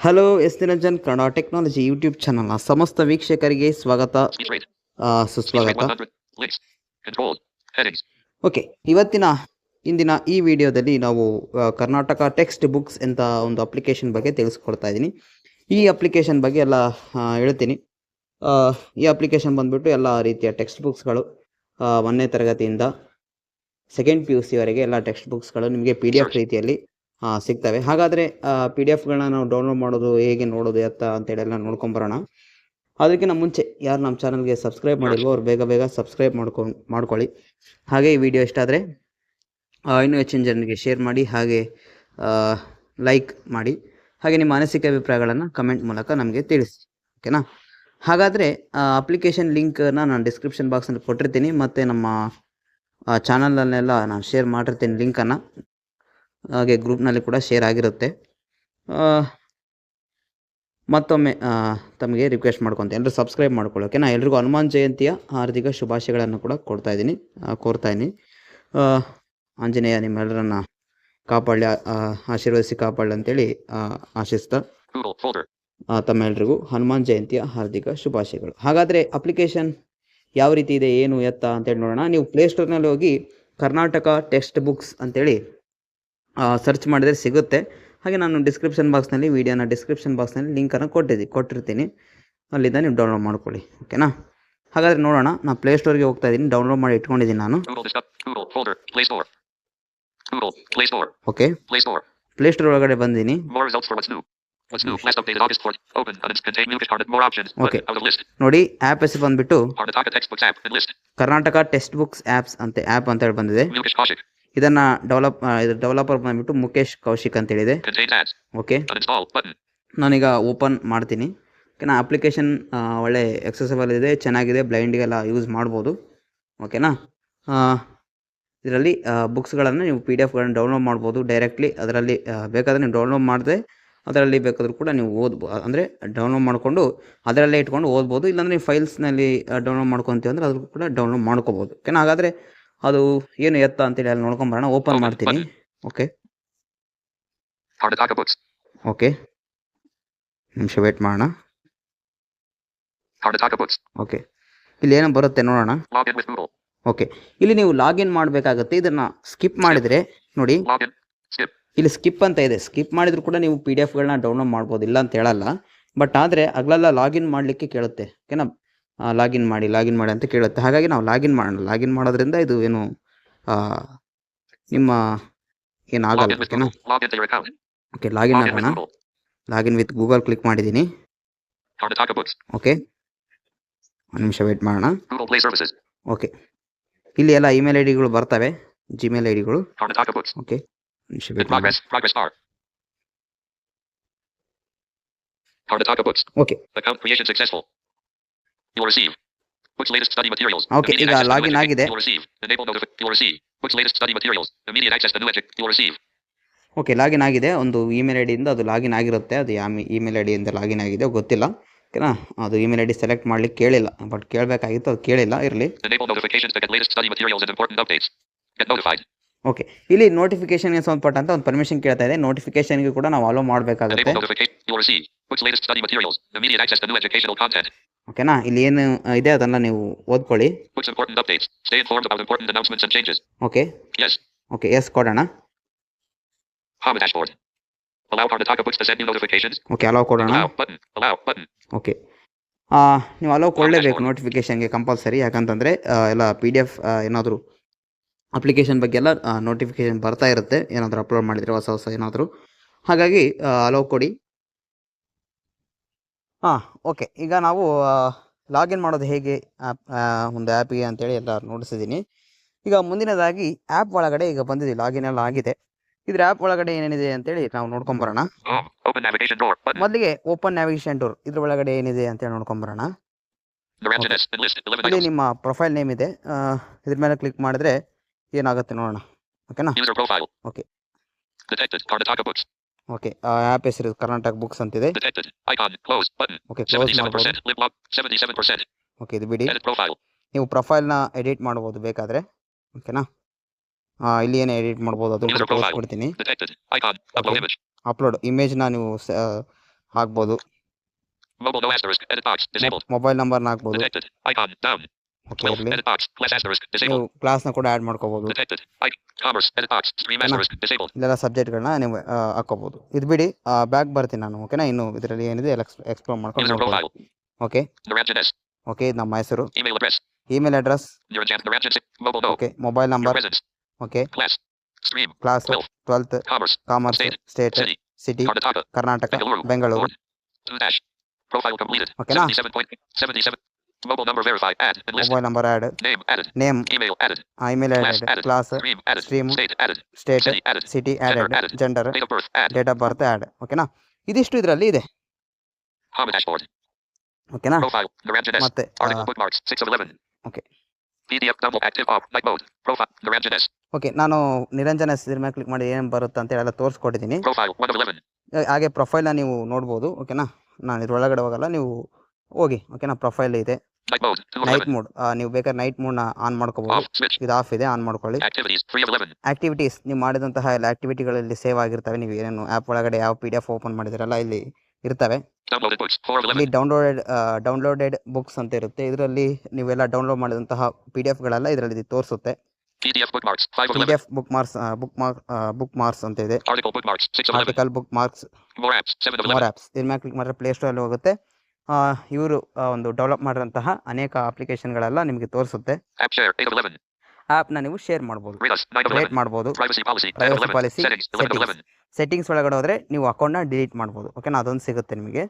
Hello S Niranjan Kannada technology YouTube ಚಾನಲ್ನ ಸಮಸ್ತ ವೀಕ್ಷಕರಿಗೆ ಸ್ವಾಗತ ಸುಸ್ವಾಗತ 100. Links. Controlled. Headings. ಓಕೆ ಇವತ್ತಿನ ಇಂದಿನ ಈ ವಿಡಿಯೋದಲ್ಲಿ ನಾವು ಕರ್ನಾಟಕ ಟೆಕ್ಸ್ಟ್ ಬುಕ್ಸ್ ಅಂತ ಒಂದು ಅಪ್ಲಿಕೇಶನ್ ಬಗ್ಗೆ ತಿಳಿಸ್ಕೊಡ್ತಾ ಇದ್ದೀನಿ ಈ ಅಪ್ಲಿಕೇಶನ್ ಬಗ್ಗೆ ಎಲ್ಲ ಹೇಳ್ತೀನಿ ಈ ಅಪ್ಲಿಕೇಶನ್ ಬಂದ್ಬಿಟ್ಟು ಎಲ್ಲ ರೀತಿಯ ಟೆಕ್ಸ್ಟ್ ಬುಕ್ಸ್ಗಳು ಒಂದನೇ ತರಗತಿಯಿಂದ ಸೆಕೆಂಡ್ ಪಿ ಯು ಸಿವರೆಗೆ ಎಲ್ಲ ಟೆಕ್ಸ್ಟ್ ಬುಕ್ಸ್ಗಳು ನಿಮಗೆ ಪಿ ಡಿ ಎಫ್ ರೀತಿಯಲ್ಲಿ ಸಿಗ್ತವೆ. ಹಾಗಾದರೆ ಪಿ ಡಿ ಎಫ್ಗಳನ್ನ ನಾವು ಡೌನ್ಲೋಡ್ ಮಾಡೋದು ಹೇಗೆ ನೋಡೋದು, ಎತ್ತ ಅಂತೇಳಿ ಎಲ್ಲ ನೋಡ್ಕೊಂಬರೋಣ ಅದಕ್ಕಿಂತ ಮುಂಚೆ ಯಾರು ನಮ್ಮ ಚಾನಲ್ಗೆ ಸಬ್ಸ್ಕ್ರೈಬ್ ಮಾಡಿಲ್ವೋ ಅವ್ರು ಬೇಗ ಬೇಗ ಸಬ್ಸ್ಕ್ರೈಬ್ ಮಾಡ್ಕೊಂಡು ಮಾಡ್ಕೊಳ್ಳಿ. ಹಾಗೆ ಈ ವಿಡಿಯೋ ಇಷ್ಟ ಇನ್ನೂ ಹೆಚ್ಚಿನ ಜನರಿಗೆ ಶೇರ್ ಮಾಡಿ, ಹಾಗೆ ಲೈಕ್ ಮಾಡಿ. ಹಾಗೆ ನಿಮ್ಮ ಮಾನಸಿಕ ಅಭಿಪ್ರಾಯಗಳನ್ನು ಕಮೆಂಟ್ ಮೂಲಕ ನಮಗೆ ತಿಳಿಸಿ. ಓಕೆನಾ ಹಾಗಾದರೆ ಅಪ್ಲಿಕೇಶನ್ ಲಿಂಕನ್ನ ನಾನು ಡಿಸ್ಕ್ರಿಪ್ಷನ್ ಬಾಕ್ಸಲ್ಲಿ ಕೊಟ್ಟಿರ್ತೀನಿ. ಮತ್ತು ನಮ್ಮ ಚಾನಲಲ್ಲೆಲ್ಲ ನಾನು ಶೇರ್ ಮಾಡಿರ್ತೀನಿ ಲಿಂಕನ್ನು ಹಾಗೆ ಗ್ರೂಪ್ನಲ್ಲಿ ಕೂಡ ಶೇರ್ ಆಗಿರುತ್ತೆ. ಮತ್ತೊಮ್ಮೆ ತಮಗೆ ರಿಕ್ವೆಸ್ಟ್ ಮಾಡ್ಕೊತೀನಿ ಎಲ್ಲರೂ ಸಬ್ಸ್ಕ್ರೈಬ್ ಮಾಡ್ಕೊಳ್ಳೋಕೆ ನಾನು ಎಲ್ರಿಗೂ ಹನುಮಾನ್ ಜಯಂತಿಯ ಹಾರ್ದಿಕ ಶುಭಾಶಯಗಳನ್ನು ಕೂಡ ಕೊಡ್ತಾ ಇದ್ದೀನಿ ಕೋರ್ತಾ ಇದ್ದೀನಿ. ಆಂಜನೇಯ ನಿಮ್ಮೆಲ್ಲರನ್ನ ಕಾಪಾಡಲಿ ಆಶೀರ್ವದಿಸಿ ಕಾಪಾಡಲಿ ಅಂತೇಳಿ ಆಶಿಸ್ತಾ ತಮ್ಮೆಲ್ರಿಗೂ ಹನುಮಾನ್ ಜಯಂತಿಯ ಹಾರ್ದಿಕ ಶುಭಾಶಯಗಳು. ಹಾಗಾದರೆ ಅಪ್ಲಿಕೇಶನ್ ಯಾವ ರೀತಿ ಇದೆ ಏನು ಎತ್ತ ಅಂತೇಳಿ ನೋಡೋಣ. ನೀವು ಪ್ಲೇಸ್ಟೋರ್ನಲ್ಲಿ ಹೋಗಿ ಕರ್ನಾಟಕ ಟೆಕ್ಸ್ಟ್ ಬುಕ್ಸ್ ಅಂತೇಳಿ ಸರ್ಚ್ ಮಾಡಿದರೆ ಸಿಗುತ್ತೆ. ಹಾಗೆ ನಾನು ಡಿಸ್ಕ್ರಿಪ್ಷನ್ ಬಾಕ್ಸ್ನಲ್ಲಿ ವೀಡಿಯೋನ ಡಿಸ್ಕ್ರಿಪ್ಷನ್ ಬಾಕ್ಸ್ನಲ್ಲಿ ಲಿಂಕನ್ನು ಕೊಟ್ಟಿದ್ದೆ ಕೊಟ್ಟಿರ್ತೀನಿ. ಅಲ್ಲಿಂದ ನೀವು ಡೌನ್ಲೋಡ್ ಮಾಡ್ಕೊಳ್ಳಿ ಓಕೆನಾ ಹಾಗಾದರೆ ನೋಡೋಣ ನಾ ಪ್ಲೇ ಸ್ಟೋರ್ಗೆ ಹೋಗ್ತಾ ಇದ್ದೀನಿ ಡೌನ್ಲೋಡ್ ಮಾಡಿ ಇಟ್ಕೊಂಡಿದ್ದೀನಿ ನಾನು. ಓಕೆ ಪ್ಲೇ ಸ್ಟೋರ್ ಒಳಗಡೆ ಬಂದಿನಿ. ನೋಡಿ ಆಪ್ ಹೆಸರು ಬಂದ್ಬಿಟ್ಟು ಕರ್ನಾಟಕ ಟೆಕ್ಸ್ಟ್ ಬುಕ್ಸ್ ಆಪ್ಸ್ ಅಂತ ಆಪ್ ಅಂತ ಹೇಳಿ ಬಂದಿದೆ. ಇದನ್ನು ಡೆವಲಪ್ ಇದು ಡೆವಲಪರ್ ಬಂದ್ಬಿಟ್ಟು ಮುಖೇಶ್ ಕೌಶಿಕ್ ಅಂತೇಳಿದೆ. ಹೇಳಿದೆ. ಓಕೆ. ನಾನೀಗ ಓಪನ್ ಮಾಡ್ತೀನಿ. ಓಕೆನಾ? ಅಪ್ಲಿಕೇಶನ್ ಒಳ್ಳೆ ಎಕ್ಸೆಸಿಬಲ್ ಇದೆ ಚೆನ್ನಾಗಿದೆ ಬ್ಲೈಂಡಿಗೆಲ್ಲ ಯೂಸ್ ಮಾಡ್ಬೋದು. ಓಕೆನಾ ಇದರಲ್ಲಿ ಬುಕ್ಸ್ಗಳನ್ನು ನೀವು ಪಿ ಡಿ ಎಫ್ಗಳನ್ನು ಡೌನ್ಲೋಡ್ ಮಾಡ್ಬೋದು ಡೈರೆಕ್ಟ್ಲಿ ಅದರಲ್ಲಿ ಬೇಕಾದರೆ ನೀವು ಡೌನ್ಲೋಡ್ ಮಾಡಿದೆ ಅದರಲ್ಲಿ ಬೇಕಾದರೂ ಕೂಡ ನೀವು ಓದ್ಬೋದು ಅಂದರೆ ಡೌನ್ಲೋಡ್ ಮಾಡಿಕೊಂಡು ಅದರಲ್ಲೇ ಇಟ್ಕೊಂಡು ಓದ್ಬೋದು. ಇಲ್ಲಾಂದರೆ ನೀವು ಫೈಲ್ಸ್ನಲ್ಲಿ ಡೌನ್ಲೋಡ್ ಮಾಡ್ಕೊತೀವಿ ಅಂದರೆ ಅದ್ರ ಕೂಡ ಡೌನ್ಲೋಡ್ ಮಾಡ್ಕೋಬೋದು. ಓಕೆನಾ? ಹಾಗಾದರೆ ಅದು ಏನು ಎತ್ತ ಅಂತೇಳಿ ಅಲ್ಲಿ ನೋಡ್ಕೊಂಬರೋಣ ಓಪನ್ ಮಾಡ್ತೀನಿ. ಓಕೆ. ಓಕೆ ನಿಮಿಷ ವೇಟ್ ಮಾಡೋಣ. ಓಕೆ ಇಲ್ಲಿ ಏನೋ ಬರುತ್ತೆ ನೋಡೋಣ. ಓಕೆ ಇಲ್ಲಿ ನೀವು ಲಾಗಿನ್ ಮಾಡಬೇಕಾಗುತ್ತೆ. ಇದನ್ನ ಸ್ಕಿಪ್ ಮಾಡಿದ್ರೆ ನೋಡಿ. ಇಲ್ಲಿ ಸ್ಕಿಪ್ ಅಂತ ಇದೆ. ಸ್ಕಿಪ್ ಮಾಡಿದ್ರು ಕೂಡ ನೀವು ಪಿ ಡಿ ಎಫ್ಗಳನ್ನ ಡೌನ್ಲೋಡ್ ಮಾಡ್ಬೋದು. ಇಲ್ಲ ಅಂತ ಹೇಳಲ್ಲ. ಬಟ್ ಆದರೆ ಅಗಲೆಲ್ಲ ಲಾಗಿನ್ ಮಾಡಲಿಕ್ಕೆ ಕೇಳುತ್ತೆ. ಓಕೆನಾ ಲಾಗಿನ್ ಮಾಡಿ ಲಾಗಿನ್ ಮಾಡಿ ಅಂತ ಕೇಳುತ್ತೆ. ಹಾಗಾಗಿ ನಾವು ಲಾಗಿನ್ ಮಾಡೋಣ ಲಾಗಿನ್ ಮಾಡೋದ್ರಿಂದ ಇದು ಏನು ನಿಮ್ಮ ಏನಾಗಲ್ಲ ಓಕೆ ಲಾಗಿನ್ ಆಗೋಣ. ಲಾಗಿನ್ ವಿತ್ ಗೂಗಲ್ ಕ್ಲಿಕ್ ಮಾಡಿದ್ದೀನಿ. ಓಕೆ. ಒಂದು ನಿಮಿಷ ವೇಟ್ ಮಾಡೋಣ. ಓಕೆ. ಇಲ್ಲಿ ಎಲ್ಲ ಇಮೇಲ್ ಐ ಡಿಗಳು ಬರ್ತವೆ Gmail I ಡಿಗಳು okay okay. Account will receive. Books latest study materials. Okay, ಈಗ education. ಆಗಿದೆ. You'll receive. Enable notification. will receive. Books latest study materials. Immediate access to new You will receive. Okay login ಆಗಿದೆ ಒಂದು email I ಡಿಯಿಂದ ಅದು login ಆಗಿರುತ್ತೆ ಅದು ಯಾವ email I ಡಿಯಿಂದ login ಆಗಿದೆ ಗೊತ್ತಿಲ್ಲ ಓಕೆನಾ ಅದು ಇಮೇಲ್ ಐ ಡಿ ಸೆಲೆಕ್ಟ್ ಮಾಡ್ಲಿಕ್ಕೆ ಕೇಳಿಲ್ಲ ಬಟ್ ಕೇಳಬೇಕಾಗಿತ್ತು ಅದು ಕೇಳಿಲ್ಲ ಇರಲಿ. ಓಕೆ ಇಲ್ಲಿ ನೋಟಿಫಿಕೇಶನ್ಗೆ ಸಂಬಂಧಪಟ್ಟಂತ ಒಂದು ಪರ್ಮಿಷನ್ ಕೇಳ್ತಾ ಇದೆ ನೋಟಿಫಿಕೇಶನ್ಗೆ ಕೂಡ ನಾವು ಅಲೋ ಮಾಡಬೇಕಾಗುತ್ತೆ ಓಕೆನಾ? ಇಲ್ಲಿ ಏನು ಇದೆ ಅದನ್ನ ನೀವು ಓದ್ಕೊಳ್ಳಿ. ಓಕೆ. ಎಸ್ ಓಕೆ ಎಸ್ ಕೊಡೋಣ. ಓಕೆ ಕೊಡೋಣ. ಓಕೆ. ಆ ನೀವು ಅಲೋ ಕೊಡಲೇಬೇಕು ನೋಟಿಫಿಕೇಶನ್ಗೆ ಕಂಪಲ್ಸರಿ ಯಾಕಂತಂದ್ರೆ ಎಲ್ಲ ಪಿ ಡಿ ಎಫ್ ಏನಾದ್ರೂ ಅಪ್ಲಿಕೇಶನ್ ಬಗ್ಗೆ ಎಲ್ಲ ನೋಟಿಫಿಕೇಶನ್ ಬರ್ತಾ ಇರುತ್ತೆ. ಏನಾದ್ರು ಅಪ್ಲೋಡ್ ಮಾಡಿದ್ರೆ ಹೊಸ ಹೊಸ ಏನಾದ್ರು. ಹಾಗಾಗಿ ಅಲೋ ಕೊಡಿ. ಹಾಂ ಓಕೆ. ಈಗ ನಾವು ಲಾಗಿನ್ ಮಾಡೋದು ಹೇಗೆ? ಆ್ಯಪ್ ಒಂದು ಆ್ಯಪಿಗೆ ಅಂತೇಳಿ ಎಲ್ಲ ನೋಡಿಸಿದ್ದೀನಿ. ಈಗ ಮುಂದಿನದಾಗಿ ಆ್ಯಪ್ ಒಳಗಡೆ ಈಗ ಬಂದಿದೆ ಲಾಗಿನ್ ಎಲ್ಲ ಆಗಿದೆ. ಇದ್ರ ಆ್ಯಪ್ ಒಳಗಡೆ ಏನೇನಿದೆ ಅಂತೇಳಿ ನಾವು ನೋಡ್ಕೊಂಬರೋಣ. ಮೊದಲಿಗೆ ಓಪನ್ ನ್ಯಾವಿಗೇಷನ್ ಡೋರ್ ಇದ್ರ ಒಳಗಡೆ ಏನಿದೆ ಅಂತೇಳಿ ನೋಡ್ಕೊಂಬರೋಣ ಅಲ್ಲಿ ನಿಮ್ಮ ಪ್ರೊಫೈಲ್ ನೇಮ್ ಇದೆ. ಇದ್ರ ಮೇಲೆ ಕ್ಲಿಕ್ ಮಾಡಿದ್ರೆ ಏನಾಗುತ್ತೆ ನೋಡೋಣ. ಓಕೆನಾ? User ಓಕೆ ಆ ಆ್ಯಪ್ ಹೆಸರು ಕರ್ನಾಟಕ ಬುಕ್ಸ್ ಅಂತಿದೆ. ಓಕೆ ಕ್ಲೋಸ್ ಓಕೆ ಇದು ಬಿಡಿ. ನೀವು ಪ್ರೊಫೈಲ್ನ ಎಡಿಟ್ ಮಾಡ್ಬೋದು ಬೇಕಾದ್ರೆ. ಓಕೆನಾ ಹಾಂ ಇಲ್ಲಿ ಏನೇ ಎಡಿಟ್ ಮಾಡ್ಬೋದು ಅದು ಕೊಡ್ತೀನಿ. ಅಪ್ಲೋಡ್ ಇಮೇಜ್ನ ನೀವು ಹಾಕ್ಬೋದು. ಮೊಬೈಲ್ ನಂಬರ್ನ ಹಾಕ್ಬೋದು. Detected. Icon. Down. ಓಕೆ 12. ಇರಲಿ Edit box. Class asterisk. ನೀವು Disabled. ಕ್ಲಾಸ್ನ ಕೂಡ ಆ್ಯಡ್ ಮಾಡ್ಕೋಬೋದು Detected. I. Commerce. Edit box. Stream Ano? asterisk. Disabled. ಇಲ್ಲೆಲ್ಲ ಸಬ್ಜೆಕ್ಟ್ಗಳನ್ನ ನೀವು ಆ, ಹಾಕ್ಕೋಬೋದು ಇದು ಬಿಡಿ ಬ್ಯಾಕ್ ಬರ್ತೀನಿ ನಾನು ಓಕೆನಾ ಇನ್ನು ಇದರಲ್ಲಿ ಏನಿದೆ ಎಲ್ಲ ಎಕ್ಸ್ಪ್ಲೋರ್ ಮಾಡ್ಕೊಂಡು User ನೋಡ್ಬೋದು profile. Okay Naranjan S. Okay ಇದು ನಮ್ಮ ಹೆಸರು Email address. Email address Naranjan. Naranjan 6. Mobile no. Okay mobile Your number residence. Okay Class. Stream. Class Twelve. Twelfth Commerce. Commerce State. State City. City Karnataka. Karnataka Bengaluru. Bengaluru Board. Two dash. Profile completed. Okay na? 77 point. 77. Mobile number verified. Add. And list. Mobile number add Name added. Name Email added. Email Class add added. Class Stream added. Stream. State added. State City added. City added. Gender Date of birth. Add. Date of birth add ಓಕೆನಾ ಇದಿಷ್ಟು ಇದರಲ್ಲಿ ಇದೆ Home dashboard. ಓಕೆನಾ. ಮತ್ತೆ Article bookmarks. 6 of 11. Okay. PDF double active off. Night mode. Profile. Naranjan S. Okay ನಾನು ನಿರಂಜನ ಇದ್ರ ಮೇಲೆ click ಮಾಡಿ ಏನು ಬರುತ್ತೆ ಅಂತ ಹೇಳಿ ತೋರಿಸ್ಕೊಟ್ಟಿದ್ದೀನಿ Profile. 1 of 11. ಆ- ಹಾಗೆ ಪ್ರೊಫೈಲ್ನ ನೀವು ನೋಡ್ಬೋದು ಓಕೆನಾ ನಾನು ಇದ್ರೊಳಗಡೆ ಹೋಗಲ್ಲ ನೀವು ಹೋಗಿ ಓಕೆನಾ ಪ್ರೊಫೈಲ್ ಇದೆ Night mode. 2 of night 11. Mode ನೀವು ಬೇಕಾದ್ರೆ ನೈಟ್ ಮೋಡ್ನ ಆನ್ ಮಾಡ್ಕೋಬಹುದು ಇದು ಆಫ್ ಇದೆ ಆನ್ ಮಾಡ್ಕೊಳ್ಳಿ Activities. 3 of 11. ಆಕ್ಟಿವಿಟೀಸ್ ನೀವು ಮಾಡಿದಂತಹ ಎಲ್ಲ ಆಕ್ಟಿವಿಟಿಗಳಲ್ಲಿ ಸೇವ್ ಆಗಿರ್ತವೆ ನೀವು ಏನೇನು ಆಪ್ ಒಳಗಡೆ ಯಾವ ಪಿ ಡಿ ಎಫ್ ಓಪನ್ ಮಾಡಿದಿರಲ್ಲ ಇಲ್ಲಿ ಇರ್ತವೆ Downloaded books. 4 of 11. ಇಲ್ಲಿ ಡೌನ್ಲೋಡೆಡ್ ಡೌನ್ಲೋಡೆಡ್ ಬುಕ್ಸ್ ಅಂತ ಇರುತ್ತೆ ಇದರಲ್ಲಿ ನೀವೆಲ್ಲ ಡೌನ್ಲೋಡ್ ಮಾಡಿದಂತಹ ಪಿ ಡಿ ಎಫ್ಗಳೆಲ್ಲ ಇದರಲ್ಲಿ ತೋರಿಸುತ್ತೆ PDF bookmarks. 5 of P D F bookmarks bookmark bookmarks ಅಂತ ಇದೆ Article bookmarks. 6 of 11. Article bookmarks More apps. 7 of 11. More apps ಇದ್ರ ಮೇಲೆ ಕ್ಲಿಕ್ ಮಾಡಿದ್ರೆ ಪ್ಲೇಸ್ಟೋರಲ್ಲಿ ಹೋಗುತ್ತೆ ಇವರು ಒಂದು ಡೆವಲಪ್ ಮಾಡಿದಂತಹ ಅನೇಕ ಅಪ್ಲಿಕೇಶನ್ಗಳೆಲ್ಲ ನಿಮಗೆ ತೋರಿಸುತ್ತೆ App share. 8 of 11. ಆ್ಯಪ್ನ ನೀವು ಶೇರ್ ಮಾಡ್ಬೋದು ಡಿಲೀಟ್ us. 9 of ರೇಟ್ ಮಾಡ್ಬೋದು privacy policy. 10 of Privacy 11. policy, Settings. 11 of settings. 11. Settings ಒಳಗಡೆ ಹೋದರೆ ನೀವು ಅಕೌಂಟ್ನ ಡಿಲೀಟ್ ಮಾಡ್ಬೋದು ಓಕೆನಾ ಅದೊಂದು ಸಿಗುತ್ತೆ ನಿಮಗೆ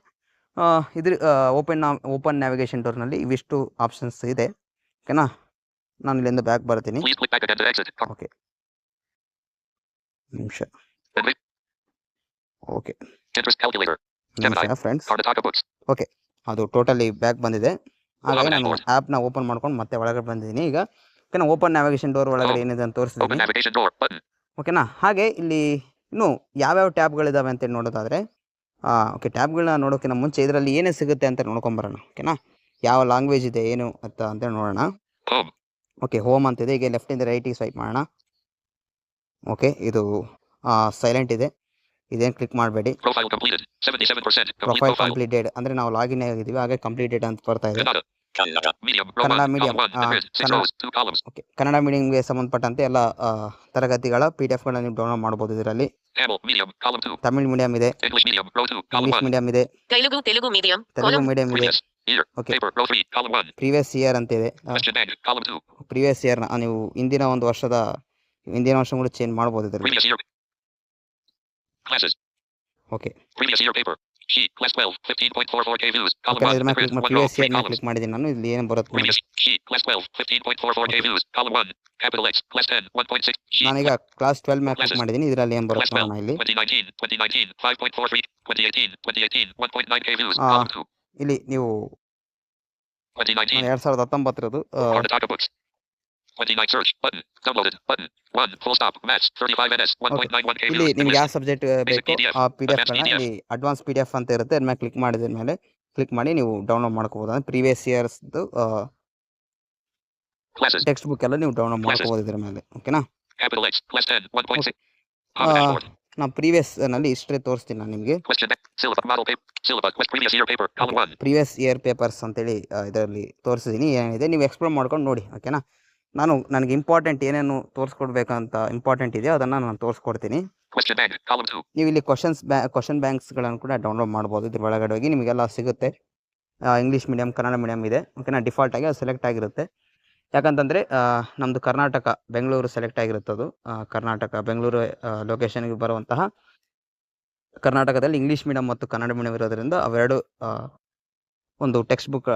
ಇದ್ರ ಓಪನ್ ಓಪನ್ ನ್ಯಾವಿಗೇಷನ್ ಡೋರ್ನಲ್ಲಿ ಇವಿಷ್ಟು ಆಪ್ಷನ್ಸ್ ಇದೆ ಓಕೆನಾ ನಾನು ಇಲ್ಲಿಂದ ಬ್ಯಾಕ್ ಬರ್ತೀನಿ. ಓಕೆ ನಿಮಿಷ ಓಕೆ ಫ್ರೆಂಡ್ಸ್ ಓಕೆ. ಅದು ಟೋಟಲಿ ಬ್ಯಾಕ್ ಬಂದಿದೆ. ಹಾಗಾಗಿ ನಾನು ಆ್ಯಪ್ನ ಓಪನ್ ಮಾಡ್ಕೊಂಡು ಮತ್ತೆ ಒಳಗಡೆ ಬಂದಿದ್ದೀನಿ. ಈಗ ಓಕೆನಾ ಓಪನ್ ನ್ಯಾವಿಗೇಷನ್ ಡೋರ್ ಒಳಗಡೆ. ಏನಿದೆ ಅಂತ ತೋರಿಸ್ತೀನಿ. ಓಕೆನಾ ಹಾಗೆ ಇಲ್ಲಿ ಇನ್ನು ಯಾವ್ಯಾವ ಟ್ಯಾಬ್ಗಳಿದಾವೆ ಅಂತ ನೋಡೋದಾದರೆ ಓಕೆ ಟ್ಯಾಬ್ಗಳನ್ನ ನೋಡೋಕ್ಕಿಂತ ಮುಂಚೆ ಇದರಲ್ಲಿ ಏನೇ ಸಿಗುತ್ತೆ ಅಂತ ನೋಡ್ಕೊಂಬರೋಣ. ಓಕೆನಾ ಯಾವ ಲ್ಯಾಂಗ್ವೇಜ್ ಇದೆ ಏನು ಅಂತ ಅಂತ ನೋಡೋಣ. ಓಕೆ ಹೋಮ್ ಅಂತಿದೆ. ಈಗ ಲೆಫ್ಟಿಂದ ರೈಟಿಗೆ ಸ್ವೈಪ್ ಮಾಡೋಣ. ಓಕೆ ಇದು ಸೈಲೆಂಟ್ ಇದೆ. ಇದೇನು ಕ್ಲಿಕ್ ಮಾಡಬೇಡಿ. ಪ್ರೊಫೈಲ್ ಕಂಪ್ಲೀಟೆಡ್ ಅಂದ್ರೆ ನಾವು ಲಾಗಿನ್ ಆಗಿದ್ದೀವಿ ಹಾಗೆ ಕಂಪ್ಲೀಟೆಡ್ ಅಂತ ಬರ್ತಾ ಇದೆ. ಕನ್ನಡ ಮೀಡಿಯಂ ಓಕೆ ಕನ್ನಡ ಮೀಡಿಯಂಗೆ ಸಂಬಂಧಪಟ್ಟಂತೆ ಎಲ್ಲ ತರಗತಿಗಳ ಪಿ ಡಿ ಎಫ್ಗಳನ್ನ ನೀವು ಡೌನ್ಲೋಡ್ ಮಾಡಬಹುದು ಇದರಲ್ಲಿ. ತಮಿಳ್ ಮೀಡಿಯಂ ಇದೆ. ಇಂಗ್ಲಿಷ್ ಮೀಡಿಯಂ ಇದೆ. ತೆಲುಗು ಮೀಡಿಯಂ ಮೀಡಿಯಂ ಇದೆ. ಓಕೆ ಪ್ರೀವಿಯಸ್ ಇಯರ್ ಅಂತ ಇದೆ. ಪ್ರೀವಿಯಸ್ ಇಯರ್ ನೀವು ಹಿಂದಿನ ಒಂದು ವರ್ಷದ ಹಿಂದಿನ ವರ್ಷ ಕೂಡ ಚೇಂಜ್ ಮಾಡಬಹುದು ಇದರಲ್ಲಿ Classes. Okay Previous year paper. Sheet. Class 12. 15.44k views. Column okay, 1. ಇದ್ರ ಕ್ಲಿಕ್ ಮಾಡಿ 1 row. ಪ್ರೀವಿಯಸ್ 3 ಇಯರ್ನ columns. ಕ್ಲಿಕ್ ಮಾಡಿದ್ದೀನಿ ನಾನು ಇಲ್ಲಿ ಏನು ಬರುತ್ತೆ ನೋಡಿ. Sheet. Class 12. 15.44k views. Column 1. Capital X. Class 10. 1.6. Sheet. ನಾನೀಗ ಕ್ಲಾಸ್ ಟ್ವೆಲ್ ಮೇಲೆ ಕ್ಲಿಕ್. ಮಾಡಿದ್ದೀನಿ ಇದರಲ್ಲಿ ಏನು ಬರುತ್ತೆ 12. ನೋಡೋಣ ಇಲ್ಲಿ 2019. 2019. 5.43. 2018. 2018. 1.9k views. Ah. Column 2. ಇಲ್ಲಿ ನೀವು 2019. ಎರಡು ಸಾವಿರದ ಹತ್ತೊಂಬತ್ತರದು Karnataka books. 29 search button. Downloaded button. 1 full stop. Match 35 NS 1.91k ಇಲ್ಲಿ ನಿಮಗೆ. ಯಾವ ಸಬ್ಜೆಕ್ಟ್ ಬೇಕು ಆ ಪಿಡಿಎಫ್ ಅನ್ನು ಇಲ್ಲಿ ಅಡ್ವಾನ್ಸ್ ಪಿಡಿಎಫ್ ಅಂತ ಇರುತ್ತೆ ಅದನ್ನ ಕ್ಲಿಕ್ ಮಾಡಿದ ಮೇಲೆ ಕ್ಲಿಕ್ ಮಾಡಿ ನೀವು ಡೌನ್ಲೋಡ್ ಮಾಡ್ಕೋಬೋದು ಅಂದ್ರೆ ಪ್ರೀವಿಯಸ್ ಇಯರ್ಸ್ದು ಕ್ಲಾಸಸ್ ಟೆಕ್ಸ್ಟ್ ಬುಕ್ ಎಲ್ಲ ನೀವು ಡೌನ್ಲೋಡ್ ಮಾಡ್ಕೋಬಹುದು ಇದರ ಮೇಲೆ ಓಕೆನಾ capital X. Class 10. 1.6. Home dashboard. ನಾನು ಪ್ರೀವಿಯಸ್ನಲ್ಲಿ ಹಿಸ್ಟ್ರಿ ತೋರಿಸ್ತೀನಿ ನಾನು ನಿಮಗೆ Question bank. Syllabus. Model paper. Syllabus. Quest previous year paper. Column 1. Previous year papers ಅಂತೇಳಿ ಇದರಲ್ಲಿ ತೋರಿಸಿದ್ದೀನಿ ಏನಿದೆ ನೀವು ಎಕ್ಸ್ಪ್ಲೋರ್ ಮಾಡ್ಕೊಂಡು ನೋಡಿ ಓಕೆನಾ ನಾನು ನನಗೆ ಇಂಪಾರ್ಟೆಂಟ್ ಏನೇನು ತೋರಿಸ್ಕೊಡ್ಬೇಕಂತ ಇಂಪಾರ್ಟೆಂಟ್ ಇದೆಯೋ ಅದನ್ನು ನಾನು ತೋರಿಸ್ಕೊಡ್ತೀನಿ. Question bank. Column 2. ನೀವು ಇಲ್ಲಿ ಕ್ವಶನ್ಸ್ ಬ್ಯಾ ಕ್ವಶನ್ ಬ್ಯಾಂಕ್ಸ್ಗಳನ್ನು ಕೂಡ ಡೌನ್ಲೋಡ್ ಮಾಡ್ಬೋದು. ಇದ್ರ ಒಳಗಡೆ ಹೋಗಿ ನಿಮಗೆಲ್ಲ ಸಿಗುತ್ತೆ. ಇಂಗ್ಲೀಷ್ ಮೀಡಿಯಮ್ ಕನ್ನಡ ಮೀಡಿಯಮ್ ಇದೆ. ಓಕೆನಾ ಡಿಫಾಲ್ಟ್ ಆಗಿ ಅದು ಸೆಲೆಕ್ಟ್ ಆಗಿರುತ್ತೆ. ಯಾಕಂತಂದರೆ ನಮ್ಮದು ಕರ್ನಾಟಕ ಬೆಂಗಳೂರು ಸೆಲೆಕ್ಟ್ ಆಗಿರುತ್ತೆ ಅದು. ಕರ್ನಾಟಕ ಬೆಂಗಳೂರು ಲೊಕೇಶನ್ಗೆ ಬರುವಂತಹ ಕರ್ನಾಟಕದಲ್ಲಿ ಇಂಗ್ಲೀಷ್ ಮೀಡಿಯಮ್ ಮತ್ತು ಕನ್ನಡ ಮೀಡಿಯಂ ಇರೋದ್ರಿಂದ ಅವೆರಡು ಒಂದು ಟೆಕ್ಸ್ಟ್ ಬುಕ್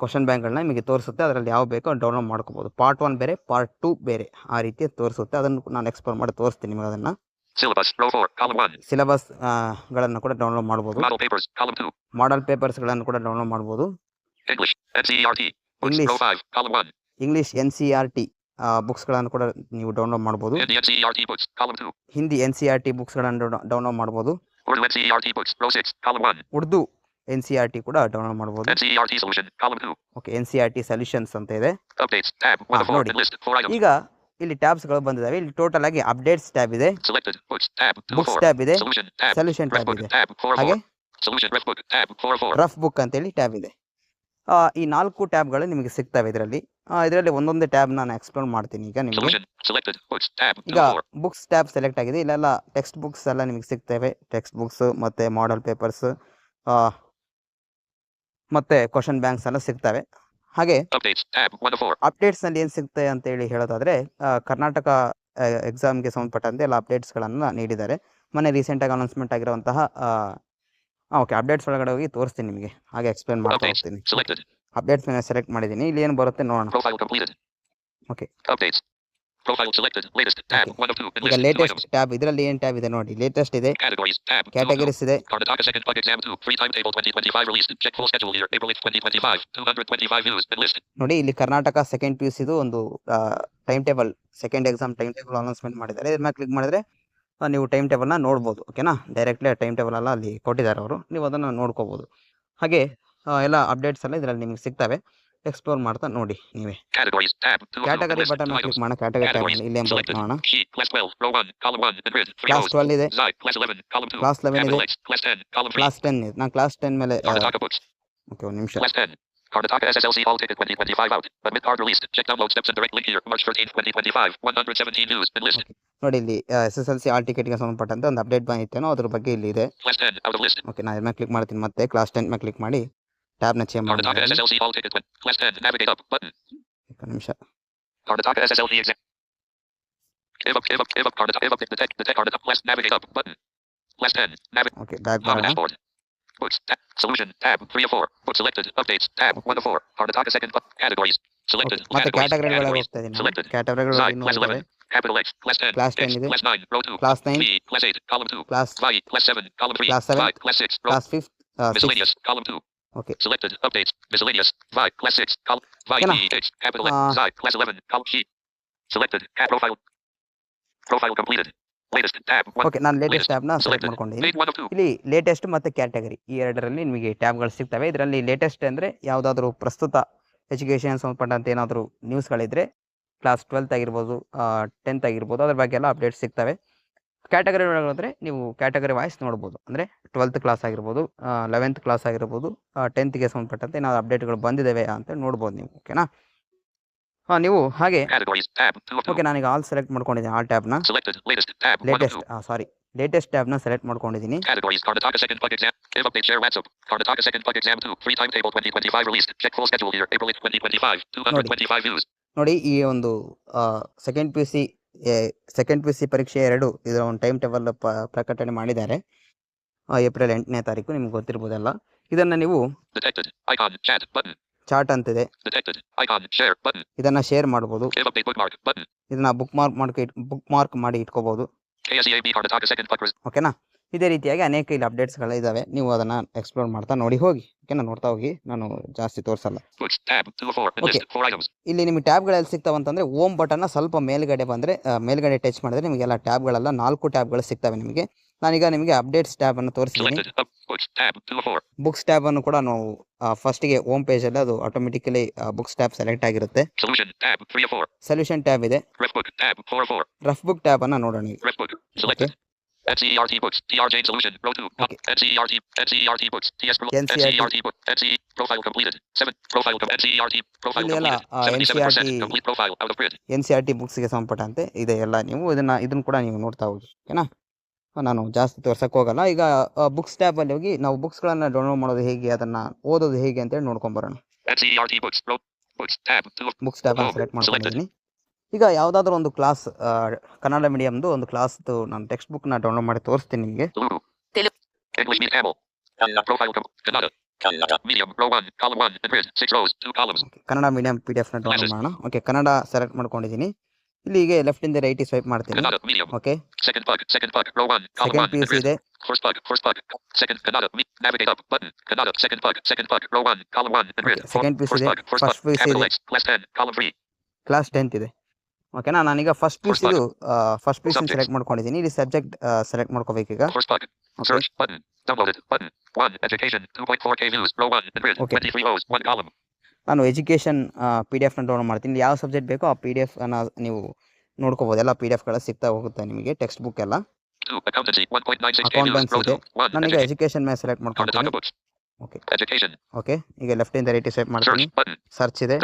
ಕ್ವಶನ್ ಬ್ಯಾಂಕ್ಗಳನ್ನ ನಿಮಗೆ ತೋರಿಸುತ್ತೆ ಅದರಲ್ಲಿ ಯಾವ ಬೇಕೋ ಡೌನ್ಲೋಡ್ ಮಾಡ್ಕೋಬೋದು ಪಾರ್ಟ್ ಒನ್ ಬೇರೆ ಪಾರ್ಟ್ ಟು ಬೇರೆ ಆ ರೀತಿ ತೋರಿಸುತ್ತೆ ಅದನ್ನು ನಾನು ಎಕ್ಸ್ಪ್ಲೋರ್ ಮಾಡಿ ತೋರಿಸ್ತೀನಿ ನಿಮಗೆ ಅದನ್ನು ಸಿಲಬಸ್ Row 4. Column 1. ಸಿಲೆಬಸ್ಗಳನ್ನು ಕೂಡ ಡೌನ್ಲೋಡ್ 2. ಮಾಡಲ್ ಪೇಪರ್ಸ್ಗಳನ್ನು ಕೂಡ ಡೌನ್ಲೋಡ್ ಮಾಡಬಹುದು English English Books. English. Row 5. Column 1. English N C R T ಬುಕ್ಸ್ಗಳನ್ನು ಕೂಡ ನೀವು ಡೌನ್ಲೋಡ್ ಮಾಡಬಹುದು And the books. Column 2. Hindi N C R T ಬುಕ್ಸ್ಗಳನ್ನು download ಮಾಡಬಹುದು Urdu NCERT books. Row 6. Column 1. Urdu N C R T ಕೂಡ download 2. Okay N C R T solutions ಅಂತ ಇದೆ Updates. Tab. 1 of Ah, 4. ನೋಡಿ. And list. 4 items. ಈಗ ಇಲ್ಲಿ ಟ್ಯಾಬ್ಸ್ಗಳು ಬಂದಿದ್ದಾವೆ ಇಲ್ಲಿ total ಆಗಿ ಅಪ್ಡೇಟ್ಸ್ ಟ್ಯಾಬ್ ಇದೆ Selected. Books. Tab. 2 of books tab ಇದೆ. ಸೊಲ್ಯೂಷನ್ ಟ್ಯಾಬ್ ಇದೆ Tab. 4 of ಹಾಗೆ 4. Solution ref book. Tab 4 4. Rough book ಅಂತೇಳಿ ಟ್ಯಾಬ್ ಇದೆ ಈ ನಾಲ್ಕು ಟ್ಯಾಬ್ಗಳು ನಿಮಗೆ ಸಿಗ್ತವೆ ಇದರಲ್ಲಿ ಇದರಲ್ಲಿ ಒಂದೊಂದೇ ಟ್ಯಾಬ್ ನಾನು ಎಕ್ಸ್ಪ್ಲೋರ್ ಮಾಡ್ತೀನಿ ಈಗ ನಿಮಗೆ Solution selected. Books. Tab 2 ಈಗ 4. ಬುಕ್ಸ್ ಟ್ಯಾಬ್ ಸೆಲೆಕ್ಟ್ ಆಗಿದೆ ಇಲ್ಲೆಲ್ಲ ಟೆಕ್ಸ್ಟ್ ಬುಕ್ಸ್ ಎಲ್ಲ ನಿಮಗೆ ಸಿಗ್ತವೆ ಟೆಕ್ಸ್ಟ್ ಬುಕ್ಸ್ ಮತ್ತೆ ಮಾಡಲ್ ಪೇಪರ್ಸ್ ಮತ್ತು ಕ್ವಶನ್ ಬ್ಯಾಂಕ್ಸ್ ಎಲ್ಲ ಸಿಗ್ತವೆ. ಹಾಗೆ Updates. Tab 1 of 4. ಅಪ್ಡೇಟ್ಸ್ನಲ್ಲಿ ಏನು ಸಿಗುತ್ತೆ ಅಂತೇಳಿ ಹೇಳೋದಾದರೆ ಕರ್ನಾಟಕ ಎಕ್ಸಾಮ್ಗೆ ಸಂಬಂಧಪಟ್ಟಂತೆ ಎಲ್ಲ ಅಪ್ಡೇಟ್ಸ್ಗಳನ್ನು ನೀಡಿದ್ದಾರೆ. ಮೊನ್ನೆ ರೀಸೆಂಟಾಗಿ ಅನೌನ್ಸ್ಮೆಂಟ್ ಆಗಿರುವಂತಹ ಓಕೆ ಅಪ್ಡೇಟ್ಸ್ ಒಳಗಡೆ ಹೋಗಿ ತೋರಿಸ್ತೀನಿ ನಿಮಗೆ. ಹಾಗೆ ಎಕ್ಸ್ಪ್ಲೇನ್ ಮಾಡ್ತಾ ಹೋಗ್ತೀನಿ. ಅಪ್ಡೇಟ್ಸ್ ಮೇಲೆ ಸೆಲೆಕ್ಟ್ ಮಾಡಿದ್ದೀನಿ ಇಲ್ಲಿ ಏನು ಬರುತ್ತೆ ನೋಡೋಣ. Okay. Profile selected. Latest. Tab Okay. 1 of 2. ಈಗ ಲೇಟೆಸ್ಟ್. ಟ್ಯಾಬ್ ಇದರಲ್ಲಿ ಏನು ಟ್ಯಾಬ್ ಇದೆ ನೋಡಿ ಲೇಟೆಸ್ಟ್ ಇದೆ Categories. Tab 2 of 2. ಕ್ಯಾಟಗರೀಸ್ ಇದೆ Karnataka second bug exam 2. Free timetable 2025 released. Check full schedule year. April 8th, 2025. 225 views. ನೋಡಿ ಇಲ್ಲಿ ಕರ್ನಾಟಕ ಸೆಕೆಂಡ್ ಪಿ ಯು ಸಿದು ಒಂದು time table second exam time table announcement ಮಾಡಿದ್ದಾರೆ ಇದ್ರ ಮೇಲೆ ಕ್ಲಿಕ್ ಮಾಡಿದ್ರೆ ಆ, ನೀವು ಟೈಮ್ ಟೇಬಲ್ನ ನೋಡ್ಬೋದು ಓಕೆನಾ ಡೈರೆಕ್ಟ್ಲಿ ಟೈಮ್ ಟೇಬಲ್ ಎಲ್ಲ ಅಲ್ಲಿ ಕೊಟ್ಟಿದ್ದಾರೆ ಅವರು ನೀವು ಅದನ್ನು ನೋಡ್ಕೋಬೋದು ಹಾಗೆ ಆ, ಎಲ್ಲ ಅಪ್ಡೇಟ್ಸ್ ಎಲ್ಲ ಇದರಲ್ಲಿ ನಿಮಗೆ ಸಿಗ್ತವೆ ಎಕ್ಸ್ಪ್ಲೋರ್ ಮಾಡ್ತಾ ನೋಡಿ ನೀವೇ. ಕ್ಯಾಟಗರಿ ಬಟನ್ ಕ್ಲಿಕ್ ಮಾಡೋಣ ಕ್ಯಾಟಗರಿ ಟ್ಯಾಬ್ ನೋಡೋಣ. ಇದೆ. ಕ್ಲಾಸ್ ಕ್ಲಾಸ್ 10 ಮೇಲೆ ನೋಡಿ ಇಲ್ಲಿ S S L C hall ಟಿಕೆಟ್ಗೆ ಸಂಬಂಧಪಟ್ಟಂತೆ ಒಂದು ಅಪ್ಡೇಟ್ ಬಂದಿತ್ತೇನೋ ಅದ್ರ ಬಗ್ಗೆ ಇಲ್ಲಿ ಇದೆ. ಓಕೆ ನಾನು ಎಲ್ಲ ಕ್ಲಿಕ್ ಮಾಡ್ತೀನಿ ಮತ್ತೆ. ಕ್ಲಾಸ್ ಟೆನ್ ಮ್ಯಾಗೆ ಕ್ಲಿಕ್ ಮಾಡಿ. ಟ್ಯಾಬ್ನ ಚೇಂಜ್ Karnataka ಮಾಡಿ SSLC Hall Ticket 20. Class 10. Navigate up. Button. ಒಂದು ನಿಮಿಷ Karnataka SSLC exam. Give up, give up, give up. Karnataka, give up. Detect, detect. Karnataka. Class navigate up. Button. Class 10. Navigate. Okay back Home ಬರೋಣ dashboard. Books. Tab. Solution. Tab. 3 of 4. Book selected. Updates. Tab. 1 of 4. Karnataka second. bu- Categories. Selected. Okay ಮತ್ತೆ Categories. Category ಒಳಗೆ Categories. ಹೋಗ್ತಾ ಇದ್ದೀನಿ Selected. ಕ್ಯಾಟಗರಿಗಳು Xi. ಇನ್ನೂ Class ಇದ್ದಾವೆ 11. Capital X. Class 10. Class 10 X. ಇದೆ. Class 9. Row 2. Class nine V. Class 8. Column 2. Class Y. Class 7. Column 3. Class seven. Y. Class 6. Row. Class fifth six Miscellaneous. Column 2. Okay Selected updates. Miscellaneous. Vi. Class 6. Col. Vi. Yeah, e. H. Capital. 11. Uh, Col. G. Selected. Cap profile. Profile completed. Latest tab. One. ನಾನು latest tab ನ select ಮಾಡ್ಕೊಂಡಿದ್ದೀನಿ ಇಲ್ಲಿ latest ಮತ್ತೆ category ಈ ಎರಡರಲ್ಲಿ ನಿಮಗೆ ಟ್ಯಾಬ್ಗಳು ಸಿಗ್ತವೆ ಇದರಲ್ಲಿ ಲೇಟೆಸ್ಟ್ ಅಂದ್ರೆ ಯಾವುದಾದ್ರೂ ಪ್ರಸ್ತುತ ಎಜುಕೇಷನ್ ಸಂಬಂಧಪಟ್ಟಂತ ಏನಾದರೂ ನ್ಯೂಸ್ಗಳಿದ್ದರೆ ಕ್ಲಾಸ್ ಟ್ವೆಲ್ತ್ ಆಗಿರ್ಬೋದು ಟೆಂತ್ ಆಗಿರ್ಬೋದು ಅದ್ರ ಬಗ್ಗೆ ಎಲ್ಲ ಅಪ್ಡೇಟ್ಸ್ ಸಿಗ್ತವೆ ಕ್ಯಾಟಗರಿ ಒಳಗಾದರೆ ನೀವು ಕ್ಯಾಟಗರಿ ವಾಯ್ಸ್ ನೋಡ್ಬೋದು. ಅಂದರೆ ಟ್ವೆಲ್ತ್ ಕ್ಲಾಸ್ ಆಗಿರ್ಬೋದು ಲೆವೆಂತ್ ಕ್ಲಾಸ್ ಆಗಿರ್ಬೋದು ಟೆಂತ್ಗೆ ಸಂಬಂಧಪಟ್ಟಂತೆ ಏನಾದರೂ ಅಪ್ಡೇಟ್ಗಳು ಬಂದಿದ್ದಾವೆ ಅಂತ ನೋಡ್ಬೋದು ನೀವು ಓಕೆನಾ ಹಾಂ ನೀವು ಹಾಗೆ ಓಕೆ ನಾನೀಗ ಆಲ್ ಸೆಲೆಕ್ಟ್ ಮಾಡ್ಕೊಂಡಿದ್ದೀನಿ ಆ ಟ್ಯಾಬ್ನ ಲೇಟೆಸ್ಟ್ ಸಾರಿ ಲೇಟೆಸ್ಟ್ ಟ್ಯಾಬ್ನ ಸೆಲೆಕ್ಟ್ ಮಾಡ್ಕೊಂಡಿದ್ದೀನಿ ನೋಡಿ ಈ ಒಂದು second P C second P U C ಪರೀಕ್ಷೆ ಎರಡು ಇದರ ಒಂದು ಟೈಮ್ ಟೇಬಲ್ ಪ ಪ್ರಕಟಣೆ ಮಾಡಿದ್ದಾರೆ. ಏಪ್ರಿಲ್ ಎಂಟನೇ ತಾರೀಕು ನಿಮ್ಗೆ ಗೊತ್ತಿರ್ಬೋದಲ್ಲ. ಇದನ್ನು ನೀವು. ಚಾರ್ಟ್ ಅಂತಿದೆ. ಇದನ್ನು ಶೇರ್. Button. ಇದನ್ನು ಬುಕ್ ಮಾರ್ಕ್ ಮಾಡ್ಕೊ ಬುಕ್ ಮಾರ್ಕ್ ಮಾಡಿ res- ಓಕೆನಾ ಇದೇ ರೀತಿಯಾಗಿ ಅನೇಕ ಇಲ್ಲಿ ಅಪ್ಡೇಟ್ಸ್ಗಳು ಇದ್ದಾವೆ ನೀವು ಅದನ್ನು ಎಕ್ಸ್ಪ್ಲೋರ್ ಮಾಡ್ತಾ ನೋಡಿ ಹೋಗಿ ಓಕೆನಾ ನೋಡ್ತಾ ಹೋಗಿ ನಾನು ಜಾಸ್ತಿ ತೋರಿಸಲ್ಲ okay Tab. 2 of 4. Enlist. 4 items. ಇಲ್ಲಿ ನಿಮಗೆ ಟ್ಯಾಬ್ಗಳಲ್ಲಿ ಸಿಗ್ತಾವೆ ಅಂತಂದರೆ ಓಮ್ ಬಟನ್ನ ಸ್ವಲ್ಪ ಮೇಲ್ಗಡೆ ಬಂದರೆ ಮೇಲ್ಗಡೆ ಟಚ್ ಮಾಡಿದ್ರೆ ನಿಮಗೆಲ್ಲ ಟ್ಯಾಬ್ಗಳೆಲ್ಲ ನಾಲ್ಕು ಟ್ಯಾಬ್ಗಳು ಸಿಗ್ತವೆ ನಿಮಗೆ ನಾನೀಗ ನಿಮಗೆ ಅಪ್ಡೇಟ್ಸ್ ಟ್ಯಾಬನ್ನು ತೋರಿಸ್ತೀನಿ ಬುಕ್ಸ್ ಟ್ಯಾಬ್ ಅನ್ನು Tab. 2 of 4. ಬುಕ್ಸ್ ಟ್ಯಾಬನ್ನು ಕೂಡ ನಾವು ಫಸ್ಟಿಗೆ ಹೋಮ್ ಪೇಜಲ್ಲಿ ಅದು ಆಟೋಮೆಟಿಕಲಿ ಬುಕ್ಸ್ ಟ್ಯಾಬ್ ಸೆಲೆಕ್ಟ್ ಆಗಿರುತ್ತೆ Solution. Tab. 3 of 4. Solution tab ಇದೆ Ref book. Tab. 4 of 4. Rough book tab ಅನ್ನ ನೋಡೋಣ NCERT books. TRJ solution. Row 2. Up. Okay. NCERT. NCERT books. TS. Pro- NCERT. books, book. NCE. Profile completed. 7. Profile. Com- NCERT. Profile completed. ಆ, 77% complete profile. Out of grid. NCERT books ಗೆ ಸಂಬಂಧಪಟ್ಟಂತೆ ಇದೆ ಎಲ್ಲ ನೀವು ಇದನ್ನ ಇದನ್ನ ಕೂಡ ನೀವು ನೋಡ್ತಾ ಹೋಗಿ ಓಕೆನಾ ನಾನು ಜಾಸ್ತಿ ತೋರ್ಸಕ್ಕೆ ಹೋಗಲ್ಲ ಈಗ ಬುಕ್ಸ್ ಟ್ಯಾಬ್ ಅಲ್ಲಿ ಹೋಗಿ ನಾವು ಬುಕ್ಸ್ ಗಳನ್ನ ಡೌನ್ಲೋಡ್ ಮಾಡೋದು ಹೇಗೆ ಅದನ್ನ ಓದೋದು ಹೇಗೆ ಅಂತ ಹೇಳಿ ನೋಡ್ಕೊಂಡ್ ಬರೋಣ Row. Books. Tab. 2 of books ಟ್ಯಾಬನ್ನು Oh, select ಮಾಡ್ಕೊಂಡಿದ್ದೀನಿ ಈಗ ಯಾವುದಾದರೂ ಒಂದು ಕ್ಲಾಸ್ ಕನ್ನಡ ಮೀಡಿಯಂ ದು ಒಂದು ಕ್ಲಾಸ್ ಅನ್ನು ಟೆಕ್ಸ್ಟ್ ಬುಕ್ ಅನ್ನು ಡೌನ್ಲೋಡ್ ಮಾಡಿ ತೋರಿಸ್ತೀನಿ ನಿಮಗೆ. Kannada medium Kannada medium Kannada medium P D F ಅನ್ನು ಡೌನ್ಲೋಡ್ ಮಾಡೋಣ. ಓಕೆ ಕನ್ನಡ ಸೆಲೆಕ್ಟ್ ಮಾಡ್ಕೊಂಡಿದ್ದೀನಿ. ಇಲ್ಲಿ ಈಗ लेफ्ट ಇಂದ ರೈಟ್ ಸ್ವೈಪ್ ಮಾಡ್ತೀನಿ. Okay second fog second fog row 1 column second Kannada medium second fog second fog row 1 class 10 ಇದೆ. ಓಕೆನಾ ನಾನೀಗ ಫಸ್ಟ್ ಪೀಸ್ ಇದು ಫಸ್ಟ್ ಪೀಸ್ ಸೆಲೆಕ್ಟ್ ಮಾಡ್ಕೊಂಡಿದ್ದೀನಿ ಇಲ್ಲಿ ಸಬ್ಜೆಕ್ಟ್ ಸೆಲೆಕ್ಟ್ ಮಾಡ್ಕೋಬೇಕು First bug. Okay Search. Button. Downloaded. Button. 1. Education. 2.4k views. Row 1. In grid. Okay. 23 rows. 1 column. ನಾನು education P D ಎಫ್ನ download ಮಾಡ್ತೀನಿ ಯಾವ ಸಬ್ಜೆಕ್ಟ್ ಬೇಕೋ ಆ ಪಿ ಡಿ ಎಫ್ ಅನ್ನ ನೀವು ನೋಡ್ಕೋಬೋದು ಎಲ್ಲ ಪಿ ಡಿ ಎಫ್ಗಳ ಸಿಗ್ತಾ ಹೋಗುತ್ತೆ ನಿಮಗೆ ಟೆಕ್ಸ್ಟ್ ಬುಕ್ ಎಲ್ಲ 2. Accountancy 1.96 Accountancy KVs. ಇದೆ. ನಾನೀಗ. ಎಜುಕೇಷನ್ ಮೇಲೆ ಸೆಲೆಕ್ಟ್ ಮಾಡ್ಕೊತೀನಿ Books. ಓಕೆ ಈಗ ಲೆಫ್ಟಿಂದ ರೈಟ್ ಸ್ವೈಪ್ ಮಾಡ್ತೀನಿ ಸರ್ಚ್ ಇದೆ